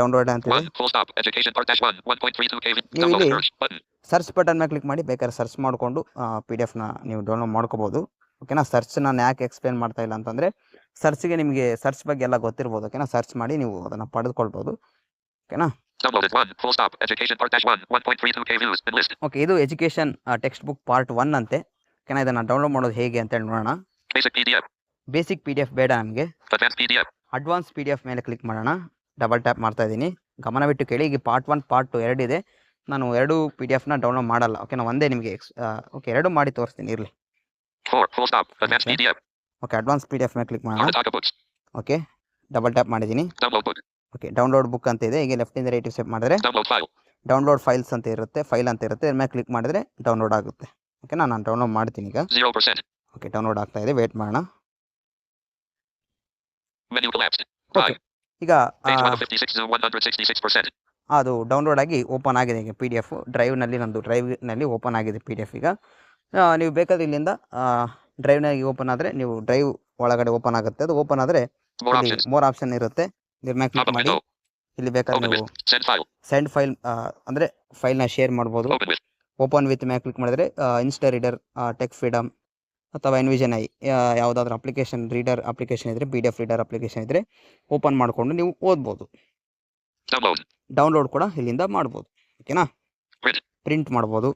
ಡೌನ್ಲೋಡ್ ಅಂತಿದೆ 1. Full stop. Education part dash 1. 1.32 KV. ನೀವು ಇಲ್ಲಿ ಸರ್ಚ್ ಬಟನ್ ಮೇಲೆ ಕ್ಲಿಕ್ ಮಾಡಿ ಬೇಕಾದ್ರೆ ಸರ್ಚ್ ಮಾಡಿಕೊಂಡು ಪಿ ಡಿ ಎಫ್ನ ನೀವು ಡೌನ್ಲೋಡ್ ಮಾಡ್ಕೋಬಹುದು ಓಕೆನಾ ಸರ್ಚ್ ನಾನು ಯಾಕೆ ಎಕ್ಸ್ಪ್ಲೇನ್ ಮಾಡ್ತಾ ಇಲ್ಲ ಅಂತಂದರೆ ಸರ್ಚ್ಗೆ ನಿಮಗೆ ಸರ್ಚ್ ಬಗ್ಗೆ ಎಲ್ಲ ಗೊತ್ತಿರ್ಬೋದು ಓಕೆನಾ ಸರ್ಚ್ ಮಾಡಿ ನೀವು ಅದನ್ನು ಪಡೆದುಕೊಳ್ಬೋದು ಓಕೆನಾ Downloaded 1. Full stop. Education part dash 1. 1.32 KVs. In list. Okay ಇದು education text book part one ಅಂತೆ ಓಕೆನಾ ಇದನ್ನು ಡೌನ್ಲೋಡ್ ಮಾಡೋದು ಹೇಗೆ ಅಂತೇಳಿ ನೋಡೋಣ Basic PDF. Basic P D F ಬೇಡ ನಮಗೆ. ಅಡ್ವಾನ್ಸ್ ಪಿ ಡಿ ಎಫ್ ಮೇಲೆ ಕ್ಲಿಕ್ ಮಾಡೋಣ. ಡಬಲ್ ಟ್ಯಾಪ್ ಮಾಡ್ತಾ ಇದ್ದೀನಿ. ಗಮನವಿಟ್ಟು ಕೇಳಿ. ಈಗ ಪಾರ್ಟ್ ಒನ್ ಪಾರ್ಟ್ ಟು ಎರಡಿದೆ ನಾನು ಎರಡು ಪಿ ಡಿ ಎಫ್ನ ಡೌನ್ಲೋಡ್ ಮಾಡಲ್ಲ. ಓಕೆನಾ ಒಂದೇ ನಿಮಗೆ ಎಕ್ಸ್ ಓಕೆ ಎರಡು ಮಾಡಿ ತೋರಿಸ್ತೀನಿ. ಇರಲಿ. 4. Full stop. Advanced okay advance P D F ಮೇಲೆ ಕ್ಲಿಕ್ ಮಾಡೋಣ. ಓಕೆ ಡಬಲ್ ಟ್ಯಾಪ್ ಮಾಡಿದ್ದೀನಿ. ಓಕೆ ಡೌನ್ಲೋಡ್ ಬುಕ್ ಅಂತ ಇದೆ. ಈಗ ಲೆಫ್ಟಿಂದ ರೈಟ್ ಸೆಟ್ ಮಾಡಿದ್ರೆ ಡೌನ್ಲೋಡ್ ಫೈಲ್ಸ್ ಅಂತ ಇರುತ್ತೆ. ಫೈಲ್ ಅಂತ ಇರುತ್ತೆ. ಇದ್ರ ಮೇಲೆ ಕ್ಲಿಕ್ ಮಾಡಿದ್ರೆ ಡೌನ್ಲೋಡ್ ಆಗುತ್ತೆ. ಓಕೆ ನಾನು ಡೌನ್ಲೋಡ್ ಮಾಡ್ತೀನಿ ಈಗ. 0%. ಓಕೆ ಡೌನ್ಲೋಡ್ ಆಗ್ತಾ ಇದೆ. ವೇಟ್ ಮಾಡೋಣ. Menu collapsed. ಓಕೆ 5. ಈಗ Page ಆ, 156 zoom 166%. ಅದು ಡೌನ್ಲೋಡ್ ಆಗಿ ಓಪನ್ ಆಗಿದೆ ಈಗ ಪಿ ಡಿ ಎಫ್ ಡ್ರೈವ್ನಲ್ಲಿ ನಂದು ಡ್ರೈವ್ನಲ್ಲಿ ಓಪನ್ ಆಗಿದೆ ಪಿ ಡಿ ಎಫ್ ಈಗ. ನೀವು ಬೇಕಾದ್ರೆ ಇಲ್ಲಿಂದ ಡ್ರೈವ್ನಾಗಿ ಓಪನ್ ಆದರೆ ನೀವು ಡ್ರೈವ್ ಒಳಗಡೆ ಓಪನ್ ಆಗುತ್ತೆ. ಅದು ಓಪನ್ ಆದರೆ ಮೋರ್ ಆಪ್ಷನ್ ಇರುತ್ತೆ. ಕ್ಲಿಕ್ ಮಾಡಿ. ಇಲ್ಲಿ ಬೇಕಾದ್ರೆ ನೀವು. ಸೆಂಡ್ ಫೈಲ್ ಅಂದರೆ ಫೈಲ್ನ ಶೇರ್ ಮಾಡ್ಬೋದು. ಓಪನ್ ವಿತ್ ಮೇಲೆ ಕ್ಲಿಕ್ ಮಾಡಿದ್ರೆ ಇನ್ಸ್ಟಾ ರೀಡರ್ ಟೆಕ್ ಫ್ರೀಡಮ್ ಅಥವಾ ಎನ್ವಿಷನ್ ಐ ಯಾವುದಾದ್ರೂ ಅಪ್ಲಿಕೇಶನ್ ರೀಡರ್ ಅಪ್ಲಿಕೇಶನ್ ಇದ್ದರೆ P D F reader application ಇದ್ದರೆ ಓಪನ್ ಮಾಡಿಕೊಂಡು ನೀವು ಓದ್ಬೋದು. ಡೌನ್ಲೋಡ್ ಕೂಡ ಇಲ್ಲಿಂದ ಮಾಡ್ಬೋದು. ಓಕೆನಾ. ಪ್ರಿಂಟ್ ಮಾಡ್ಬೋದು.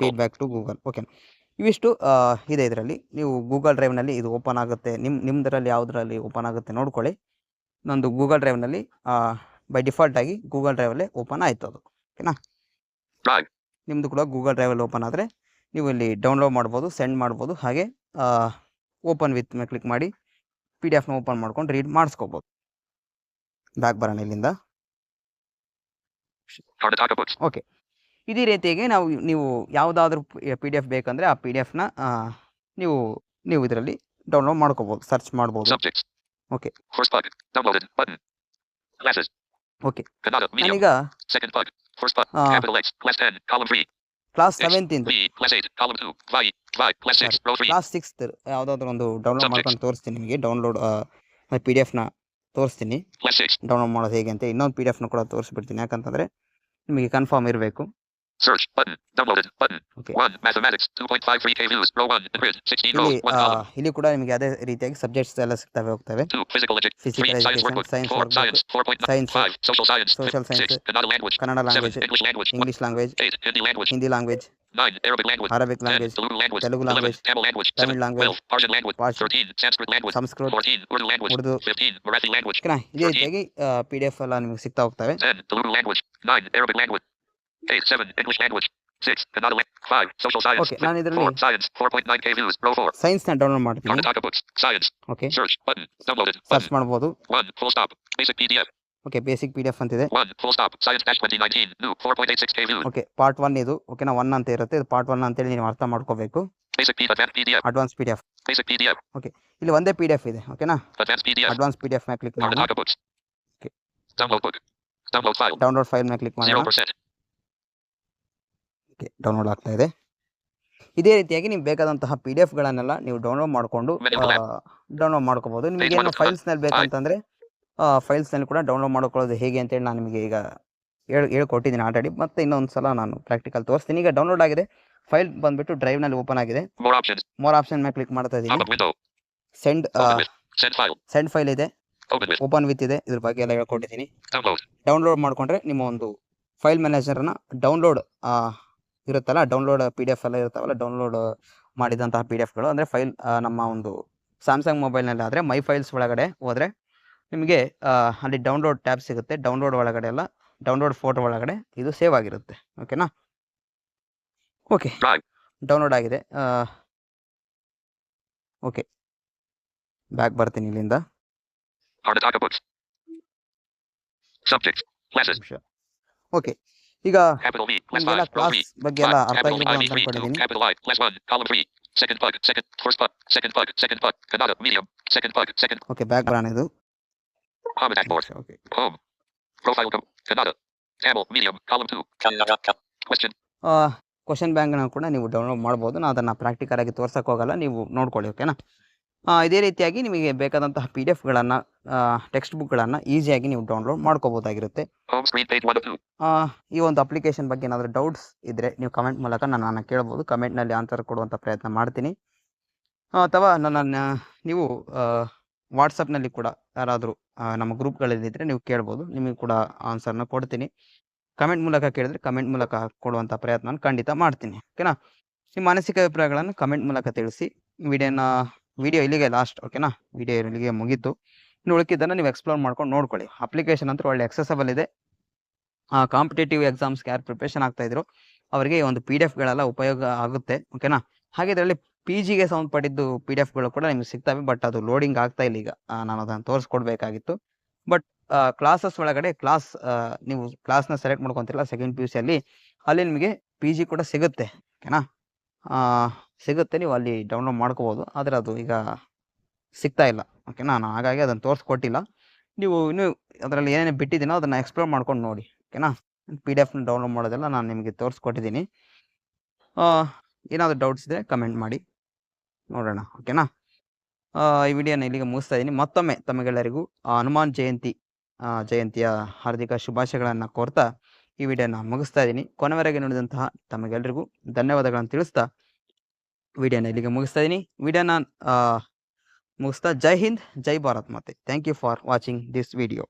ಫೀಡ್ಬ್ಯಾಕ್ ಟು ಗೂಗಲ್ ಓಕೆ ಇವಿಷ್ಟು ಇದೆ ಇದರಲ್ಲಿ. ನೀವು ಗೂಗಲ್ ಡ್ರೈವ್ನಲ್ಲಿ ಇದು ಓಪನ್ ಆಗುತ್ತೆ. ನಿಮ್ಮ ನಿಮ್ಮದರಲ್ಲಿ ಯಾವುದರಲ್ಲಿ ಓಪನ್ ಆಗುತ್ತೆ ನೋಡ್ಕೊಳ್ಳಿ. ನಂದು ಗೂಗಲ್ ಡ್ರೈವ್ನಲ್ಲಿ ಬೈ ಡಿಫಾಲ್ಟ್ ಆಗಿ ಗೂಗಲ್ ಡ್ರೈವಲ್ಲೇ ಓಪನ್ ಆಯಿತು ಅದು ಓಕೆನಾ. ನಿಮ್ಮದು ಕೂಡ ಗೂಗಲ್ ಡ್ರೈವಲ್ಲಿ ಓಪನ್ ಆದರೆ ನೀವು ಇಲ್ಲಿ ಡೌನ್ಲೋಡ್ ಮಾಡ್ಬೋದು ಸೆಂಡ್ ಮಾಡ್ಬೋದು ಹಾಗೆ ಓಪನ್ ವಿತ್ ಮೇಲೆ ಕ್ಲಿಕ್ ಮಾಡಿ ಪಿ ಡಿ ಎಫ್ನ ಓಪನ್ ಮಾಡ್ಕೊಂಡು ರೀಡ್ ಮಾಡಿಸ್ಕೋಬೋದು. ಬ್ಯಾಕ್ ಬರೋಣ ಇಲ್ಲಿಂದ. ಓಕೆ. ಇದೇ ರೀತಿಯಾಗಿ ನಾವು ನೀವು ಯಾವುದಾದ್ರೂ ಪಿ ಡಿ ಎಫ್ ಬೇಕಂದರೆ ಆ ಪಿ ಡಿ ಎಫ್ನ ನೀವು ನೀವು ಇದರಲ್ಲಿ ಡೌನ್ಲೋಡ್ ಮಾಡ್ಕೋಬೋದು ಸರ್ಚ್ ಮಾಡ್ಬೋದು. ಓಕೆ ಓಕೆ ಈಗ. ನಾನೀಗ Second bug. First bug. ಆ, Capital Class 10. Column 3. Class X. ಸೆವೆಂತಿಂದ B. Class 8. Column 2. Y. Y. Class 6. Row 3. Class sixth ಯಾವುದಾದ್ರೂ ಒಂದು ಡೌನ್ಲೋಡ್. ಮಾಡ್ಕೊಂಡು ತೋರಿಸ್ತೀನಿ ನಿಮಗೆ ಡೌನ್ಲೋಡ್ ಪಿ ಡಿ ಎಫ್ನ ತೋರಿಸ್ತೀನಿ Class 6. ಡೌನ್ಲೋಡ್ ಮಾಡೋದು ಹೇಗೆ ಅಂತ ಇನ್ನೊಂದು ಪಿ ಡಿ ಎಫ್ನ ಕೂಡ ತೋರಿಸ್ಬಿಡ್ತೀನಿ ಯಾಕಂತಂದರೆ ನಿಮಗೆ ಕನ್ಫರ್ಮ್ ಇರಬೇಕು Search. Button. Downloaded. Button. Okay. 1. Mathematics. 2.53 K views. Row 1. In grid. 16 ಇಲ್ಲಿ rows. 1 ಆ, column. ಇಲ್ಲಿ ಕೂಡ ನಿಮಗೆ ಅದೇ ರೀತಿಯಾಗಿ ಸಬ್ಜೆಕ್ಟ್ಸ್ ಎಲ್ಲ ಸಿಗ್ತವೆ ಹೋಗ್ತವೆ 2. Physical education. 3. Physical Science education, workbook. science 4. workbook, Science. 4.9. science, 5. Social science. social 6. science, Kannada language. Kannada 7. Language English language. English language 8. Hindi language. Hindi language 9. Arabic language. Arabic 10. Language Telugu language. Telugu 11. language, Tamil language. Tamil 7. language, 12. Persian language. Parsi, 13. Sanskrit language. Sanskrit 14. Urdu language. Urdu 15. Marathi language. ಓಕೆನಾ ಇದೇ ರೀತಿಯಾಗಿ P D F ಎಲ್ಲ ನಿಮಗೆ ಸಿಗ್ತಾ ಹೋಗ್ತವೆ 10. Telugu language. 9. Arabic language. 8. 7. English language. 6. Kannada language. 5. Social science. Okay, ನಾನು ಇದರಲ್ಲಿ 4. Science. 4.9 K views. Row 4. ಸೈನ್ಸ್ನ ಡೌನ್ಲೋಡ್ ಮಾಡ್ತೀನಿ Karnataka books. Science. Okay Search. Button. Downloaded. Search Button. ಮಾಡ್ಬೋದು 1. Full stop. Basic PDF. Okay basic P D F ಅಂತಿದೆ 1. Full stop. Science dash 2019. New. 4.86 K views. Okay part one ಇದು ಓಕೆನಾ one ಅಂತ ಇರುತ್ತೆ ಇದು part one ಅಂತೇಳಿ ನೀವು ಅರ್ಥ ಮಾಡ್ಕೋಬೇಕು Basic P. Advanced PDF. Advance P D F Basic PDF. ಇಲ್ಲಿ ಒಂದೇ ಪಿ ಡಿ ಎಫ್ ಇದೆ ಓಕೆನಾ Advanced PDF. Advance P D F ಮೇಲೆ ಕ್ಲಿಕ್ ಮಾಡೋಣ Karnataka books. Okay. Download book. Download file. Download file ಮೇಲೆ ಕ್ಲಿಕ್ ಮಾಡೋಣ 0%. ಓಕೆ ಡೌನ್ಲೋಡ್ ಆಗ್ತಾ ಇದೆ. ಇದೇ ರೀತಿಯಾಗಿ ನೀವು ಬೇಕಾದಂತಹ ಪಿ ಡಿ ಎಫ್ಗಳನ್ನೆಲ್ಲ ನೀವು ಡೌನ್ಲೋಡ್ ಮಾಡಿಕೊಂಡು ಡೌನ್ಲೋಡ್ ಮಾಡ್ಕೋಬೋದು ನಿಮಗೆ ಏನೋ. ಫೈಲ್ಸ್ನಲ್ಲಿ ಬೇಕಂತಂದರೆ ಫೈಲ್ಸ್ನಲ್ಲಿ ಕೂಡ ಡೌನ್ಲೋಡ್ ಮಾಡ್ಕೊಳ್ಳೋದು ಹೇಗೆ ಅಂತೇಳಿ ನಾನು ನಿಮಗೆ ಈಗ ಹೇಳಿ ಹೇಳ್ಕೊಟ್ಟಿದ್ದೀನಿ ಆಲ್ರೆಡಿ ಮತ್ತೆ ಇನ್ನೊಂದು ಸಲ ನಾನು ಪ್ರಾಕ್ಟಿಕಲ್ ತೋರಿಸ್ತೀನಿ. ಈಗ ಡೌನ್ಲೋಡ್ ಆಗಿದೆ. ಫೈಲ್ ಬಂದ್ಬಿಟ್ಟು ಡ್ರೈವ್ನಲ್ಲಿ ಓಪನ್ ಆಗಿದೆ. ಮೋರ್ ಆಪ್ಷನ್ ಮೇಲೆ ಕ್ಲಿಕ್ ಮಾಡ್ತಾ ಇದ್ದೀನಿ. ಸೆಂಡ್ ಸೆಂಡ್ ಫೈಲ್ ಇದೆ. ಓಪನ್ ವಿತ್ ಇದೆ. ಇದ್ರ ಬಗ್ಗೆ ಎಲ್ಲ ಹೇಳ್ಕೊಟ್ಟಿದ್ದೀನಿ. ಡೌನ್ಲೋಡ್ ಮಾಡಿಕೊಂಡ್ರೆ ನಿಮ್ಮ ಒಂದು ಫೈಲ್ ಮ್ಯಾನೇಜರ್ನ ಡೌನ್ಲೋಡ್ ಇರುತ್ತಲ್ಲ ಡೌನ್ಲೋಡ್ ಪಿ ಡಿ ಎಫ್ ಎಲ್ಲ ಇರ್ತಾವಲ್ಲ ಡೌನ್ಲೋಡ್ ಮಾಡಿದಂತಹ ಪಿ ಡಿ ಎಫ್ಗಳು ಅಂದರೆ ಫೈಲ್ ನಮ್ಮ ಒಂದು ಸ್ಯಾಮ್ಸಂಗ್ ಮೊಬೈಲ್ನಲ್ಲಿ ಆದರೆ ಮೈ ಫೈಲ್ಸ್ ಒಳಗಡೆ ಹೋದರೆ ನಿಮಗೆ ಅಲ್ಲಿ ಡೌನ್ಲೋಡ್ ಟ್ಯಾಬ್ ಸಿಗುತ್ತೆ. ಡೌನ್ಲೋಡ್ ಒಳಗಡೆ ಎಲ್ಲ ಡೌನ್ಲೋಡ್ ಫೋಟೋ ಒಳಗಡೆ ಇದು ಸೇವ್ ಆಗಿರುತ್ತೆ. ಓಕೆನಾ ಓಕೆ ಡೌನ್ಲೋಡ್ ಆಗಿದೆ. ಓಕೆ ಬ್ಯಾಕ್ ಬರ್ತೀನಿ ಇಲ್ಲಿಂದ. ಓಕೆ ಈಗ cap to me cap second second second okay back ಇದು. ಆ ಬ್ಯಾಂಕ್ ಕೂಡ ನೀವು ಡೌನ್ಲೋಡ್ ಮಾಡಬಹುದು ನಾನು ಅದನ್ನ ಪ್ರಾಕ್ಟಿಕಲ್ ಆಗಿ ತೋರ್ಸಕ್ ಹೋಗಲ್ಲ. ನೀವು ನೋಡ್ಕೊಳ್ಳಿ ಓಕೆನಾ ಇದೇ ರೀತಿಯಾಗಿ ನಿಮಗೆ ಬೇಕಾದಂತಹ ಪಿ ಡಿ ಎಫ್ಗಳನ್ನು ಟೆಕ್ಸ್ಟ್ ಬುಕ್ಗಳನ್ನು ಈಸಿಯಾಗಿ ನೀವು ಡೌನ್ಲೋಡ್ ಮಾಡ್ಕೋಬೋದಾಗಿರುತ್ತೆ. Home screen page 1 of 2. ಆ, ಈ ಒಂದು ಅಪ್ಲಿಕೇಶನ್ ಬಗ್ಗೆ ಏನಾದರೂ ಡೌಟ್ಸ್ ಇದ್ದರೆ ನೀವು ಕಮೆಂಟ್ ಮೂಲಕ ನನ್ನನ್ನು ಕೇಳ್ಬೋದು. ಕಮೆಂಟ್ನಲ್ಲಿ ಆನ್ಸರ್ ಕೊಡುವಂಥ ಪ್ರಯತ್ನ ಮಾಡ್ತೀನಿ. ಅಥವಾ ನನ್ನನ್ನು ನೀವು ವಾಟ್ಸಪ್ನಲ್ಲಿ ಕೂಡ ಯಾರಾದರೂ ನಮ್ಮ ಗ್ರೂಪ್ಗಳಲ್ಲಿದ್ದರೆ ನೀವು ಕೇಳ್ಬೋದು. ನಿಮಗೆ ಕೂಡ ಆನ್ಸರ್ನ ಕೊಡ್ತೀನಿ. ಕಮೆಂಟ್ ಮೂಲಕ ಕೇಳಿದ್ರೆ ಕಮೆಂಟ್ ಮೂಲಕ ಕೊಡುವಂಥ ಪ್ರಯತ್ನ ಖಂಡಿತ ಮಾಡ್ತೀನಿ. ಓಕೆನಾ ನಿಮ್ಮ ಮಾನಸಿಕ ಅಭಿಪ್ರಾಯಗಳನ್ನು ಕಮೆಂಟ್ ಮೂಲಕ ತಿಳಿಸಿ. ವಿಡಿಯೋನ ವಿಡಿಯೋ ಇಲ್ಲಿಗೆ ಲಾಸ್ಟ್ ಓಕೆನಾ ವಿಡಿಯೋ ಇಲ್ಲಿಗೆ ಮುಗೀತು. ಇನ್ನು ಉಳಿಕಿದ್ದನ್ನು ನೀವು ಎಕ್ಸ್ಪ್ಲೋರ್ ಮಾಡ್ಕೊಂಡು ನೋಡ್ಕೊಳ್ಳಿ. ಅಪ್ಲಿಕೇಶನ್ ಅಂತೂ ಒಳ್ಳೆ ಎಕ್ಸೆಸಬಲ್ ಇದೆ. ಕಾಂಪಿಟೇಟಿವ್ ಎಕ್ಸಾಮ್ಸ್ಗೆ ಯಾರು ಪ್ರಿಪ್ರೇಷನ್ ಆಗ್ತಾ ಇದ್ರು, ಅವರಿಗೆ ಒಂದು ಪಿ ಡಿ ಎಫ್ಗಳೆಲ್ಲ ಉಪಯೋಗ ಆಗುತ್ತೆ ಓಕೆನಾ ಹಾಗೆ ಇದರಲ್ಲಿ ಪಿ ಜಿಗೆ ಸಂಬಂಧಪಟ್ಟಿದ್ದು ಪಿ ಡಿ ಎಫ್ಗಳು ಕೂಡ ನಿಮ್ಗೆ ಸಿಗ್ತವೆ ಬಟ್ ಅದು ಲೋಡಿಂಗ್ ಆಗ್ತಾ ಇಲ್ಲ ಈಗ. ನಾನು ಅದನ್ನು ತೋರಿಸ್ಕೊಡ್ಬೇಕಾಗಿತ್ತು. ಬಟ್ ಕ್ಲಾಸಸ್ ಒಳಗಡೆ ಕ್ಲಾಸ್ ನೀವು ಕ್ಲಾಸ್ನ ಸೆಲೆಕ್ಟ್ ಮಾಡ್ಕೊತಿಲ್ಲ ಸೆಕೆಂಡ್ ಪಿ ಯು ಸಿಯಲ್ಲಿ ಅಲ್ಲಿ ನಿಮಗೆ ಪಿ ಜಿ ಕೂಡ ಸಿಗುತ್ತೆ ಓಕೆನಾ ಸಿಗುತ್ತೆ, ನೀವು ಅಲ್ಲಿ ಡೌನ್ಲೋಡ್ ಮಾಡ್ಕೋಬೋದು. ಆದರೆ ಅದು ಈಗ ಸಿಗ್ತಾ ಇಲ್ಲ. ಓಕೆನಾ ನಾನು ಹಾಗಾಗಿ ಅದನ್ನು ತೋರಿಸ್ಕೊಟ್ಟಿಲ್ಲ. ನೀವು ಇನ್ನೂ ಅದರಲ್ಲಿ ಏನೇನು ಬಿಟ್ಟಿದ್ದೀನೋ ಅದನ್ನು ಎಕ್ಸ್ಪ್ಲೋರ್ ಮಾಡ್ಕೊಂಡು ನೋಡಿ. ಓಕೆನಾ ಪಿ ಡಿ ಎಫ್ನ ಡೌನ್ಲೋಡ್ ಮಾಡೋದೆಲ್ಲ ನಾನು ನಿಮಗೆ ತೋರಿಸ್ಕೊಟ್ಟಿದ್ದೀನಿ. ಏನಾದರೂ ಡೌಟ್ಸ್ ಇದ್ದರೆ ಕಮೆಂಟ್ ಮಾಡಿ. ನೋಡೋಣ. ಓಕೆನಾ ಈ ವಿಡಿಯೋನ ಇಲ್ಲಿಗೆ ಮುಗಿಸ್ತಾ ಇದ್ದೀನಿ. ಮತ್ತೊಮ್ಮೆ ತಮಗೆಲ್ಲರಿಗೂ ಹನುಮಾನ್ ಜಯಂತಿ ಜಯಂತಿಯ ಹಾರ್ದಿಕ ಶುಭಾಶಯಗಳನ್ನು ಕೋರ್ತಾ ಈ ವಿಡಿಯೋನ ಮುಗಿಸ್ತಾ ಇದ್ದೀನಿ. ಕೊನೆವರೆಗೆ ನೋಡಿದಂತಹ ತಮಗೆಲ್ಲರಿಗೂ ಧನ್ಯವಾದಗಳನ್ನು ತಿಳಿಸ್ತಾ ವಿಡಿಯೋನ ಇಲ್ಲಿಗೆ ಮುಗಿಸ್ತಾ ಇದ್ದೀನಿ ವಿಡಿಯೋನ ಮುಗಿಸ್ತಾ ಜೈ ಹಿಂದ್, ಜೈ ಭಾರತ್ ಮತ್ತೆ thank you for watching this video